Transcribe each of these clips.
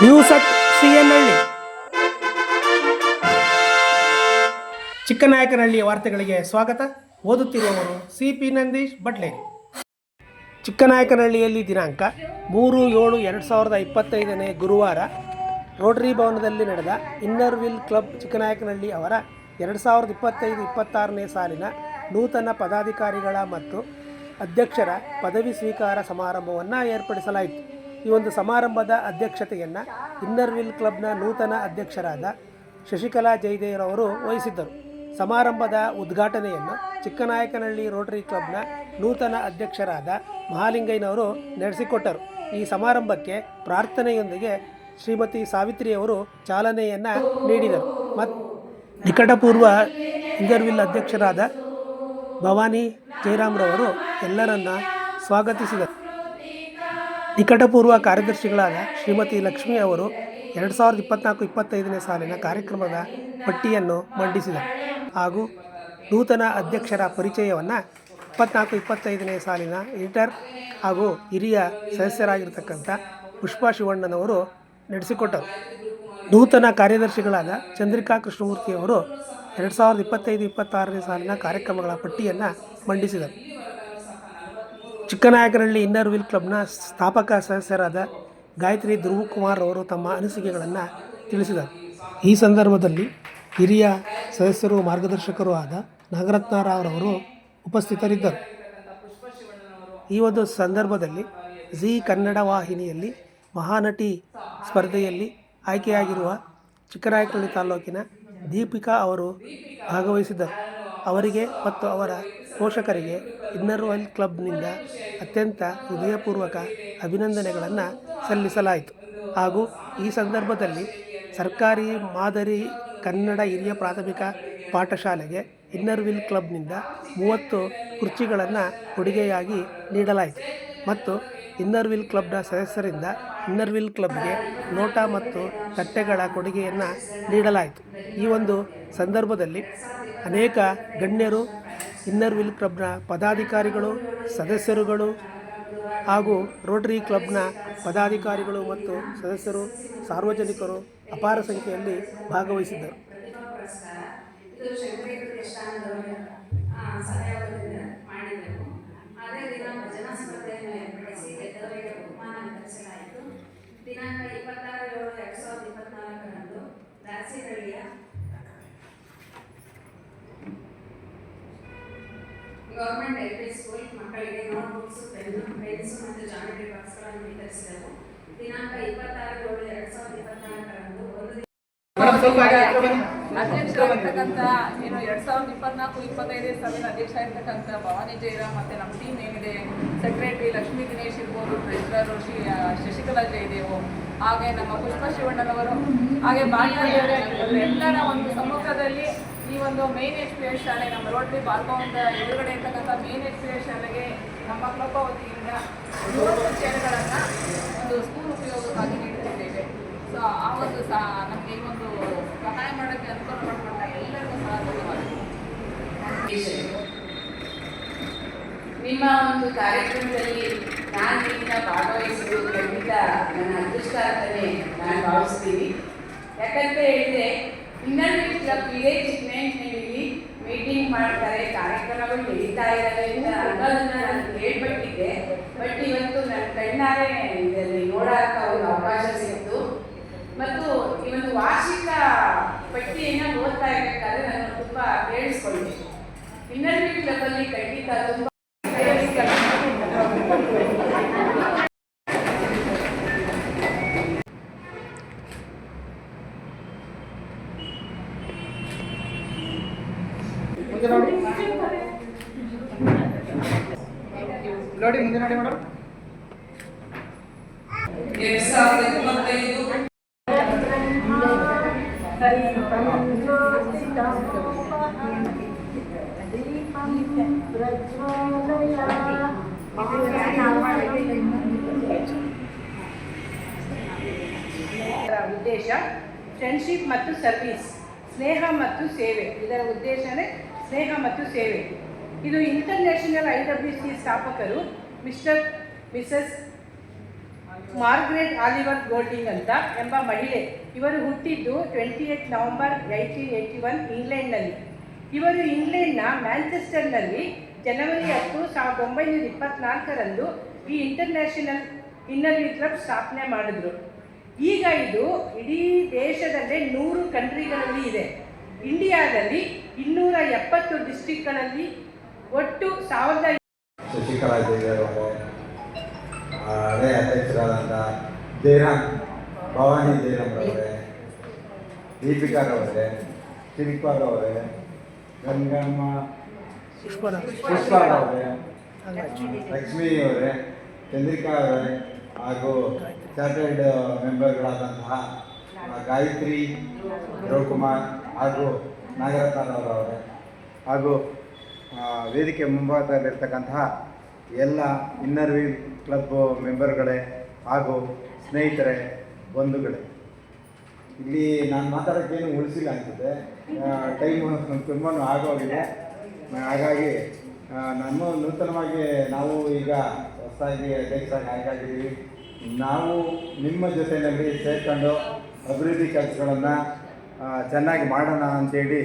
News at C N ಹಳ್ಳಿ ಚಿಕ್ಕನಾಯಕನಹಳ್ಳಿಯ ವಾರ್ತೆಗಳಿಗೆ ಸ್ವಾಗತ. ಓದುತ್ತಿರುವವರು ಸಿ ಪಿ ನಂದೀಶ್ ಬಟ್ಲೆ ಚಿಕ್ಕನಾಯಕನಹಳ್ಳಿಯಲ್ಲಿ ದಿನಾಂಕ ಮೂರು ಏಳು ಎರಡು ಸಾವಿರದ ಇಪ್ಪತ್ತೈದನೇ ಗುರುವಾರ ರೋಟರಿ ಭವನದಲ್ಲಿ ನಡೆದ ಇನ್ನರ್ ವಿಲ್ ಕ್ಲಬ್ ಚಿಕ್ಕನಾಯಕನಹಳ್ಳಿ ಅವರ ಎರಡು ಸಾವಿರದ ಇಪ್ಪತ್ತೈದು ಇಪ್ಪತ್ತಾರನೇ ಸಾಲಿನ ನೂತನ ಪದಾಧಿಕಾರಿಗಳ ಮತ್ತು ಅಧ್ಯಕ್ಷರ ಪದವಿ ಸ್ವೀಕಾರ ಸಮಾರಂಭವನ್ನು ಏರ್ಪಡಿಸಲಾಯಿತು. ಈ ಒಂದು ಸಮಾರಂಭದ ಅಧ್ಯಕ್ಷತೆಯನ್ನು ಇನ್ನರ್ವಿಲ್ ಕ್ಲಬ್ನ ನೂತನ ಅಧ್ಯಕ್ಷರಾದ ಶಶಿಕಲಾ ಜಯದೇವ್ರವರು ವಹಿಸಿದ್ದರು. ಸಮಾರಂಭದ ಉದ್ಘಾಟನೆಯನ್ನು ಚಿಕ್ಕನಾಯಕನಹಳ್ಳಿ ರೋಟರಿ ಕ್ಲಬ್ನ ನೂತನ ಅಧ್ಯಕ್ಷರಾದ ಮಹಾಲಿಂಗಯ್ಯನವರು ನಡೆಸಿಕೊಟ್ಟರು. ಈ ಸಮಾರಂಭಕ್ಕೆ ಪ್ರಾರ್ಥನೆಯೊಂದಿಗೆ ಶ್ರೀಮತಿ ಸಾವಿತ್ರಿಯವರು ಚಾಲನೆಯನ್ನು ನೀಡಿದರು. ಮತ್ತು ನಿಕಟಪೂರ್ವ ಇಂದರ್ವಿಲ್ ಅಧ್ಯಕ್ಷರಾದ ಭವಾನಿ ಜಯರಾಮ್ರವರು ಎಲ್ಲರನ್ನ ಸ್ವಾಗತಿಸಿದರು. ನಿಕಟಪೂರ್ವ ಕಾರ್ಯದರ್ಶಿಗಳಾದ ಶ್ರೀಮತಿ ಲಕ್ಷ್ಮಿ ಅವರು ಎರಡು ಸಾವಿರದ ಇಪ್ಪತ್ನಾಲ್ಕು, ಇಪ್ಪತ್ತೈದನೇ ಸಾಲಿನ ಕಾರ್ಯಕ್ರಮದ ಪಟ್ಟಿಯನ್ನು ಮಂಡಿಸಿದರು ಹಾಗೂ ನೂತನ ಅಧ್ಯಕ್ಷರ ಪರಿಚಯವನ್ನು ಇಪ್ಪತ್ನಾಲ್ಕು, ಇಪ್ಪತ್ತೈದನೇ ಸಾಲಿನ ಎಡಿಟರ್ ಹಾಗೂ ಹಿರಿಯ ಸದಸ್ಯರಾಗಿರ್ತಕ್ಕಂಥ ಪುಷ್ಪಾ ಶಿವಣ್ಣನವರು ನಡೆಸಿಕೊಟ್ಟರು. ನೂತನ ಕಾರ್ಯದರ್ಶಿಗಳಾದ ಚಂದ್ರಿಕಾ ಕೃಷ್ಣಮೂರ್ತಿಯವರು ಎರಡು ಸಾವಿರದ ಇಪ್ಪತ್ತೈದು, ಇಪ್ಪತ್ತಾರನೇ ಸಾಲಿನ ಕಾರ್ಯಕ್ರಮಗಳ ಪಟ್ಟಿಯನ್ನು ಮಂಡಿಸಿದರು. ಚಿಕ್ಕನಾಯಕನಹಳ್ಳಿ ಇನ್ನರ್ ವಿಲ್ ಕ್ಲಬ್ನ ಸ್ಥಾಪಕ ಸದಸ್ಯರಾದ ಗಾಯತ್ರಿ ಧ್ರುವಕುಮಾರ್ ಅವರು ತಮ್ಮ ಅನಿಸಿಕೆಗಳನ್ನು ತಿಳಿಸಿದರು. ಈ ಸಂದರ್ಭದಲ್ಲಿ ಹಿರಿಯ ಸದಸ್ಯರು, ಮಾರ್ಗದರ್ಶಕರು ಆದ ನಾಗರತ್ನರಾವ್ರವರು ಉಪಸ್ಥಿತರಿದ್ದರು. ಈ ಒಂದು ಸಂದರ್ಭದಲ್ಲಿ ಜಿ ಕನ್ನಡ ವಾಹಿನಿಯಲ್ಲಿ ಮಹಾನಟಿ ಸ್ಪರ್ಧೆಯಲ್ಲಿ ಆಯ್ಕೆಯಾಗಿರುವ ಚಿಕ್ಕನಾಯಕನಹಳ್ಳಿ ತಾಲೂಕಿನ ದೀಪಿಕಾ ಅವರು ಭಾಗವಹಿಸಿದ್ದರು. ಅವರಿಗೆ ಮತ್ತು ಅವರ ಪೋಷಕರಿಗೆ ಇನ್ನರ್ ವೈಲ್ ಕ್ಲಬ್ನಿಂದ ಅತ್ಯಂತ ಹೃದಯಪೂರ್ವಕ ಅಭಿನಂದನೆಗಳನ್ನು ಸಲ್ಲಿಸಲಾಯಿತು. ಹಾಗೂ ಈ ಸಂದರ್ಭದಲ್ಲಿ ಸರ್ಕಾರಿ ಮಾದರಿ ಕನ್ನಡ ಹಿರಿಯ ಪ್ರಾಥಮಿಕ ಪಾಠಶಾಲೆಗೆ ಇನ್ನರ್ ವಿಲ್ ಕ್ಲಬ್ನಿಂದ ಮೂವತ್ತು ಕುರ್ಚಿಗಳನ್ನು ಕೊಡುಗೆಯಾಗಿ ನೀಡಲಾಯಿತು. ಮತ್ತು ಇನ್ನರ್ ವಿಲ್ ಕ್ಲಬ್ನ ಸದಸ್ಯರಿಂದ ಇನ್ನರ್ ವಿಲ್ ಕ್ಲಬ್ಗೆ ನೋಟ ಮತ್ತು ತಟ್ಟೆಗಳ ಕೊಡುಗೆಯನ್ನು ನೀಡಲಾಯಿತು. ಈ ಒಂದು ಸಂದರ್ಭದಲ್ಲಿ ಅನೇಕ ಗಣ್ಯರು ಇನ್ನರ್ ವಿಲ್ ಕ್ಲಬ್ನ ಪದಾಧಿಕಾರಿಗಳು, ಸದಸ್ಯರುಗಳು ಹಾಗೂ ರೋಟರಿ ಕ್ಲಬ್ನ ಪದಾಧಿಕಾರಿಗಳು ಮತ್ತು ಸದಸ್ಯರು, ಸಾರ್ವಜನಿಕರು ಅಪಾರ ಸಂಖ್ಯೆಯಲ್ಲಿ ಭಾಗವಹಿಸಿದ್ದರು. ದಿನಾಂಕ ಇಪ್ಪತ್ತಾರು ಎರಡು ಸಾವಿರದ ಇಪ್ಪತ್ನಾಲ್ಕರಂದು ದಾಸಿಹಳ್ಳಿಯ ಗೌರ್ಮೆಂಟ್ ಎಲ್ ಪಿ ಸ್ಕೂಲ್ ಮಕ್ಕಳಿಗೆ ನೋಟ್ಬುಕ್ಸ್ ಪೆನ್ನು ಪೆನ್ಸ್ ಮತ್ತು ಜಾಮೆಟ್ರಿ ಬಾಕ್ಸ್ಗಳನ್ನು ವಿತರಿಸಿದೆವು. ದಿನಾಂಕ ಇಪ್ಪತ್ತಾರು ಏಳು ಎರಡು ಸಾವಿರದ ಇಪ್ಪತ್ನಾಲ್ಕರಂದು ಒಂದು ದಿನ ಅಧ್ಯಕ್ಷರಾಗಿರ್ತಕ್ಕಂಥ ಏನು ಎರಡ್ ಸಾವಿರದ ಇಪ್ಪತ್ನಾಲ್ಕು ಇಪ್ಪತ್ತೈದನೇ ಸಾವಿರ ಅಧ್ಯಕ್ಷ ಇರ್ತಕ್ಕಂಥ ಭವಾನಿ ಜಯರಾಮ್ ಮತ್ತೆ ನಮ್ಮ ಟೀಮ್ ಏನಿದೆ ಸೆಕ್ರೆಟರಿ ಲಕ್ಷ್ಮೀ ದಿನೇಶ್ ಇರ್ಬೋದು ಟ್ರೆಜರರ್ ಶ್ರೀ ಶಶಿಕಲಾ ಜಯದೇವು ಹಾಗೆ ನಮ್ಮ ಪುಷ್ಪ ಶಿವಣ್ಣನವರು ಹಾಗೆ ಭಾಗ್ಯದೇವರೇ ಎಲ್ಲರ ಒಂದು ಸಮ್ಮುಖದಲ್ಲಿ ಈ ಒಂದು ಮೇನ್ ಎಚ್ ಪಿ ಎಸ್ ಶಾಲೆ ನಮ್ಮ ರೋಟರಿ ಬಾಲ್ಭವನದ ಎದುರುಗಡೆ ಇರ್ತಕ್ಕಂಥ ಮೇನ್ ಎಚ್ ಪಿ ಎಸ್ ಶಾಲೆಗೆ ನಮ್ಮ ಕ್ಲಬ್ ವತಿಯಿಂದ ಮೂವತ್ತು ಚೇರ್ಗಳನ್ನು ಒಂದು ಸ್ಕೂಲ್ ಉಪಯೋಗಕ್ಕಾಗಿ ನೀಡುತ್ತಿದ್ದೇವೆ. ಸೊ ಆ ಒಂದು ಸಹ ನಮಗೆ ಈ ಒಂದು ಸಹಾಯ ಮಾಡೋಕ್ಕೆ ಅನುಕೂಲ ಮಾಡಿಕೊಂಡ ಎಲ್ಲರಿಗೂ ಸಹ ನಿಮ್ಮ ಒಂದು ಕಾರ್ಯಕ್ರಮದಲ್ಲಿ ನಾನು ನಿಮ್ಮ ಭಾಗವಹಿಸುವುದು ಖಂಡಿತ ನನ್ನ ಅದೃಷ್ಟ ಅಂತಲೇ ನಾನು ಭಾವಿಸ್ತೀನಿ. ಯಾಕಂತ ಹೇಳಿದ್ರೆ ಇನ್ನೊಂದು ಕ್ಲಬ್ ವಿಲೇಜ್ ಚಿಕ್ಕಮೇನಲ್ಲಿ ಮೀಟಿಂಗ್ ಮಾಡ್ತಾರೆ. ಕಾರ್ಯಕ್ರಮಗಳು ನಡೀತಾ ಇದ್ದಾವೆ ಅಂತ ಅನ್ನೋದನ್ನ ನಾನು ಕೇಳ್ಪಟ್ಟಿದ್ದೆ. ಬಟ್ ಇವತ್ತು ನನ್ನ ಕಣ್ಣಾರೆ ಇದರಲ್ಲಿ ನೋಡೋಕೆ ಒಂದು ಅವಕಾಶ ಸಿಕ್ತು. ಮತ್ತು ಈ ಒಂದು ವಾರ್ಷಿಕ ಪಟ್ಟಿಯನ್ನು ಓದ್ತಾ ಇರಬೇಕಾದ್ರೆ ನಾನು ತುಂಬ ಕೇಳಿಸ್ಕೊಂಡೆ ಕ್ಲಬ್ ಅಲ್ಲಿ ಖಂಡಿತ ತುಂಬ ಮುಂದೆ ನೋಡಿ ಮೇಡಮ್ ಉದ್ದೇಶ ಫ್ರೆಂಡ್ಶಿಪ್ ಮತ್ತು ಸರ್ವಿಸ್ ಸ್ನೇಹ ಮತ್ತು ಸೇವೆ. ಇದರ ಉದ್ದೇಶನೇ ಸ್ನೇಹ ಮತ್ತು ಸೇವೆ. ಇದು ಇಂಟರ್ನ್ಯಾಷನಲ್ ಐ ಡಬ್ಲ್ಯೂ ಸಿ ಸ್ಥಾಪಕರು mister missus Margaret Oliver Golding ಅಂತ ಎಂಬ ಮಹಿಳೆ. ಇವರು ಹುಟ್ಟಿದ್ದು twenty eight November eighteen eighty one ಇಂಗ್ಲೆಂಡ್ನಲ್ಲಿ. ಇವರು ಇಂಗ್ಲೆಂಡ್ನ ಮ್ಯಾಂಚೆಸ್ಟರ್ನಲ್ಲಿ ಜನವರಿ ಹತ್ತು ಸಾವಿರದ ಒಂಬೈನೂರ ಇಪ್ಪತ್ನಾಲ್ಕರಂದು ಈ ಇಂಟರ್ನ್ಯಾಷನಲ್ ಇನ್ನರ್ವಿ ಕ್ಲಬ್ ಸ್ಥಾಪನೆ ಮಾಡಿದ್ರು. ಈಗ ಇದು ಇಡೀ ದೇಶದಲ್ಲೇ ನೂರು ಕಂಟ್ರಿಗಳಲ್ಲಿ ಇದೆ. ಇಂಡಿಯಾದಲ್ಲಿ ಇನ್ನೂರ ಎಪ್ಪತ್ತು ಡಿಸ್ಟಿಕ್ಗಳಲ್ಲಿ ಒಟ್ಟು ಸಾವಿರದ ಶಶಿಕಲಾ ದೇವಿಯವರು ಹಳೆ ಅಧ್ಯಕ್ಷರಾದಂಥ ಜಯರಾಮ್, ಭವಾನಿ ಜಯರಾಮ್ ಅವರೇ ದೀಪಿಕಾರವರೇ ಶಿಲ್ಪಾರವರೇ ಗಂಗಮ್ಮ ಪುಷ್ಪಾರವರೇ ಲಕ್ಷ್ಮೀ ಅವರೇ ಚಂದ್ರಿಕಾ ಅವರೇ ಹಾಗೂ ಚಾರ್ಟರ್ಡ್ ಮೆಂಬರ್ಗಳಾದಂತಹ ಗಾಯತ್ರಿ, ರವಿಕುಮಾರ್ ಹಾಗೂ ನಾಗರತ್ನವರವರೇ ಹಾಗೂ ವೇದಿಕೆ ಮುಂಭಾಗದಲ್ಲಿರ್ತಕ್ಕಂತಹ ಎಲ್ಲ ಇನ್ನರ್ ವೀಲ್ ಕ್ಲಬ್ ಮೆಂಬರ್ಗಳೇ ಹಾಗೂ ಸ್ನೇಹಿತರೆ, ಬಂಧುಗಳೇ. ಇಲ್ಲಿ ನಾನು ಮಾತಾಡೋಕ್ಕೇನು ಉಳಿಸಿಲ್ಲ ಅನಿಸುತ್ತೆ. ಟೈಮು ತುಂಬ ಆಗೋಗಿದೆ. ಹಾಗಾಗಿ ನಮ್ಮ ನೂತನವಾಗಿ ನಾವು ಈಗ ಹೊಸದಾಗಿ ಅಧ್ಯಕ್ಷರಾಗಿ ಆಯ್ಕಾಗಿದ್ದೀವಿ ನಾವು ನಿಮ್ಮ ಜೊತೆಯಲ್ಲಿ ಸೇರ್ಕೊಂಡು ಅಭಿವೃದ್ಧಿ ಕೆಲಸಗಳನ್ನು ಚೆನ್ನಾಗಿ ಮಾಡೋಣ ಅಂತೇಳಿ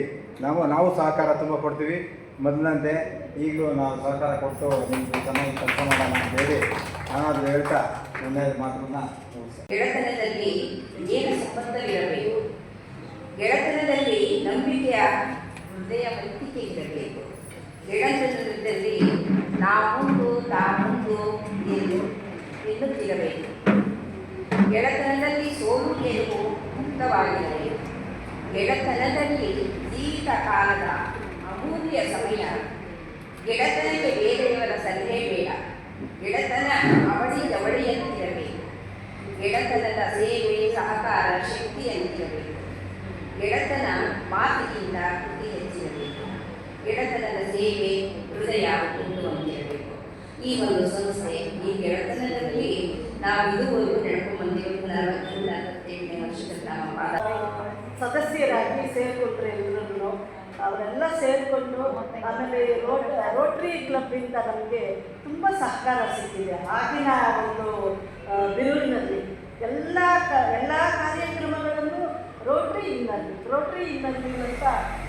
ನಾವು ನಾವು ಸಹಕಾರ ತುಂಬ ಕೊಡ್ತೀವಿ. ಮೊದಲಂತೆ ಈಗಲೂ ನಾವು ಸಹಕಾರ ಕೊಟ್ಟು ನಿಮ್ಗೆ ಚೆನ್ನಾಗಿ ಕೆಲಸ ಮಾಡೋಣ ಅಂತೇಳಿ ನಾನಾದರೂ ಹೇಳ್ತಾ ಒಂದೇ ಮುಗಿಸ್ತೇನೆ. ಗೆಳೆತನದಲ್ಲಿ ಏನು ಸಂಬಂಧವಿರಬೇಕು? ಗೆಳೆತನದಲ್ಲಿ ನಂಬಿಕೆಯ ಹೃದಯ ವಂತಿಕೆ ಇರಬೇಕು. ಗೆಳೆತನದಲ್ಲಿ ನಾವೊಂದು ತಾವೊಂದು ಎಂದು ಎನ್ನುತ್ತಿರಬೇಕು ಗೆಳೆತನದಲ್ಲಿ ಸೋಲು ಗೆಲುವು ಮುಕ್ತವಾಗಿರಬೇಕು. ಗೆಳೆತನದಲ್ಲಿ ಜೀವಿತ ಕಾಲದ ಅಮೂಲ್ಯ ಸಮಯ. ಗೆಳೆತನಕ್ಕೆ ಬೇರೆಯವರ ಸಲಹೆ ಬೇಡ. ಗೆಳೆತನ ಅವಳಿ ಜವಳಿಯಂತಿರಬೇಕು ಗೆಳೆತನದ ಸೇವೆ ಸಹಕಾರ ಶಕ್ತಿಯಂತಿರಬೇಕು. ಗೆಳೆತನ ಮಾತಿಗಿಂತ ಕೃತಿ ಹೆಚ್ಚಿರಬೇಕು ಗೆಳೆತನದ ಸೇವೆ ಹೃದಯ ತುಂಬುವಂತಿರಬೇಕು ಈ ಒಂದು ಸಂಸ್ಥೆ ಈ ಗೆಳೆತನದಲ್ಲಿ ನಾವು ಇದುವರೆಗೂ ನಡ್ಕೊಂಡು ಬಂದಿರೋದು ನಲವತ್ತು ನಲವತ್ತೆಂಟನೇ ವರ್ಷದಲ್ಲಿ ನಮ್ಮ ಪಾದ ಸದಸ್ಯರಾಗಿ ಸೇರಿಕೊಂಡ್ರೆ ಎಲ್ಲರೂ ಅವರೆಲ್ಲ ಸೇರಿಕೊಂಡು ಆಮೇಲೆ ರೋಟ್, ರೋಟ್ರಿ ಕ್ಲಬ್ಬಿಂದ ನಮಗೆ ತುಂಬ ಸಹಕಾರ ಸಿಕ್ಕಿದೆ. ಆಗಿನ ಒಂದು ಬಿರುವಿನಲ್ಲಿ ಎಲ್ಲ ಕ, ಎಲ್ಲ ಕಾರ್ಯಕ್ರಮಗಳನ್ನು ರೋಟ್ರಿ ಇನ್ನಲ್ಲಿ ರೋಟ್ರಿ ಇನ್ನಲ್ಲಿ ಅಂತ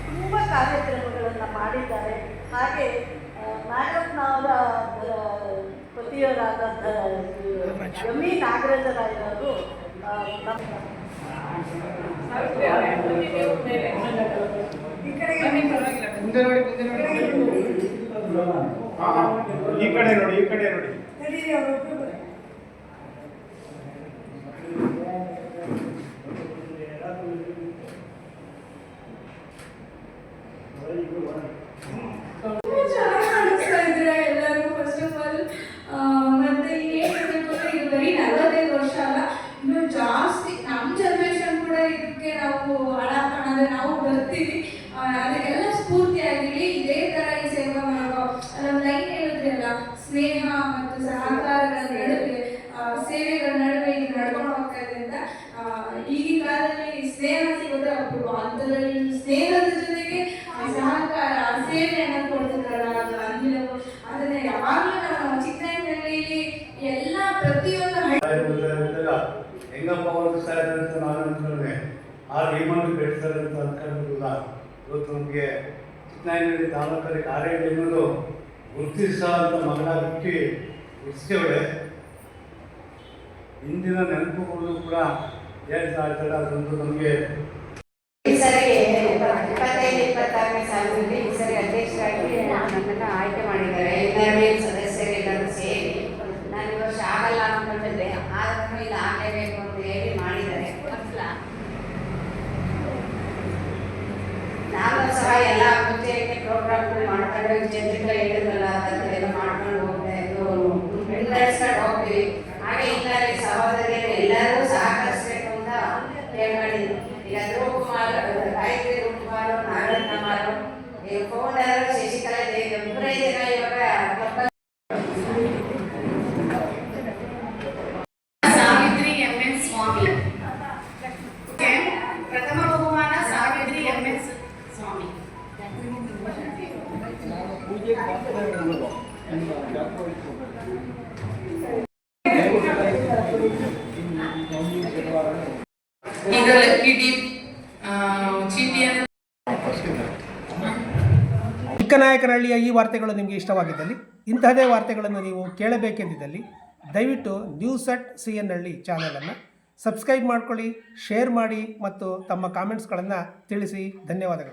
ತುಂಬ ಕಾರ್ಯಕ್ರಮಗಳನ್ನು ಮಾಡಿದ್ದಾರೆ. ಹಾಗೆ ನಾಗರತ್ನವರ ಪತಿಯವರಾದ ಎಂ ಇ ನಾಗರಾಜರಾಯರವರು ನಮ್ಮ ಮುಂದೆ ನೋಡಿ ಮುಂದೆ ನೋಡಿ ಹಾ, ಹಾ. ಈ ಕಡೆ ನೋಡಿ ಈ ಕಡೆ ನೋಡಿ ಚೆನ್ನಾಗಿ ಸ್ನೇಹ ಮತ್ತು ಸಹಕಾರಗಳ ನಡುವೆ ಸೇವೆಗಳ ನಡುವೆ ಇದು ನಡ್ಕೊಂಡು ಹೋಗ್ತಾ ಇದೆ ಅಂತ ಆ, ಈಗಿನ ಕಾಲದಲ್ಲಿ ಸ್ನೇಹ ಸಿಗೋದೇ ಅಪರೂಪ ಅಂತದಲ್ಲಿ ಸ್ನೇಹದ ಜೊತೆಗೆ ಸಹಕಾರ ಸೇವೆಯನ್ನು ಕೊಡ್ತಿದ್ರಲ್ಲ ಅದು ಅಂದಿಲ್ಲ ಅದನ್ನ ಯಾವಾಗಲೂ ನಾವು ಚಿಕ್ಕನಲ್ಲಿ ಎಲ್ಲ ಪ್ರತಿಯೊಂದು ಹೆಂಗಪ್ಪ ಅವರು ಸರ್ ಅಂತ ನಾನು ಅನ್ಕೊಂಡೆ ಆ ರೇಮಂಡ್ ಬೆಳೆಸ್ತಾರೆ ಅಂತ ಅನ್ಕೊಂಡಿರಲಿಲ್ಲ ಇವತ್ತು ನಮಗೆ ಚಿಕ್ಕನಾಯನಹಳ್ಳಿ ತಾಲೂಕಲ್ಲಿ ಕಾರ್ಯ ಎನ್ನುವುದು ಗುರುತಿಸುವಂಥ ಮಗಳಾಗಿ ಇಷ್ಟೇವಳೆ ಇಂದಿನ ನೆನಪುಗಳು ಕೂಡ ಹೇಳ್ತಾ ಇರ್ತಾರೆ ಅದೊಂದು ನಮಗೆ ಇಪ್ಪತ್ತೈದು ಇಪ್ಪತ್ತಾರನೇ ಸಾಲಿನಲ್ಲಿ ಈ ಸರಿ ಅಧ್ಯಕ್ಷರಾಗಿ ನನ್ನನ್ನು ಆಯ್ಕೆ ಮಾಡಿದ್ದಾರೆ ಎಲ್ಲರೂ ಸದಸ್ಯರೆಲ್ಲರೂ ಸೇರಿ ನಾನು ಈ ವರ್ಷ ಆಗಲ್ಲ ಅಂದ್ಕೊಂಡಿದ್ದೆ ಆದ್ರೂ ಇದು ಆಗಲೇಬೇಕು ಅಂತ ಹೇಳಿ ಮಾಡಿದ್ದಾರೆ ನಾನು ಸಹ ಎಲ್ಲ ಮುಂಚೆಗೆ ಪ್ರೋಗ್ರಾಮ್ಗಳು ಮಾಡ್ಕೊಂಡು ಚಂದ್ರಿಕ ಹೇಳಿದ್ರಲ್ಲ ಅದನ್ನೆಲ್ಲ ಮಾಡ್ಕೊಂಡು ಹೋಗ್ತಾ ಇದ್ದು ಹೋಗ್ತೀವಿ ಹಾಗೆ ಇದ್ದಾರೆ ಸಹೋದರಿಯರು ಚಿಕ್ಕನಾಯಕನಹಳ್ಳಿಯ ಈ ವಾರ್ತೆಗಳು ನಿಮಗೆ ಇಷ್ಟವಾಗಿದ್ದಲ್ಲಿ, ಇಂತಹದೇ ವಾರ್ತೆಗಳನ್ನು ನೀವು ಕೇಳಬೇಕೆಂದಿದ್ದಲ್ಲಿ, ದಯವಿಟ್ಟು ನ್ಯೂಸ್ ಅಟ್ ಸಿ ಎನ್ ಹಳ್ಳಿ ಚಾನಲನ್ನು ಸಬ್ಸ್ಕ್ರೈಬ್ ಮಾಡ್ಕೊಳ್ಳಿ, ಶೇರ್ ಮಾಡಿ ಮತ್ತು ತಮ್ಮ ಕಾಮೆಂಟ್ಸ್ಗಳನ್ನು ತಿಳಿಸಿ. ಧನ್ಯವಾದಗಳು.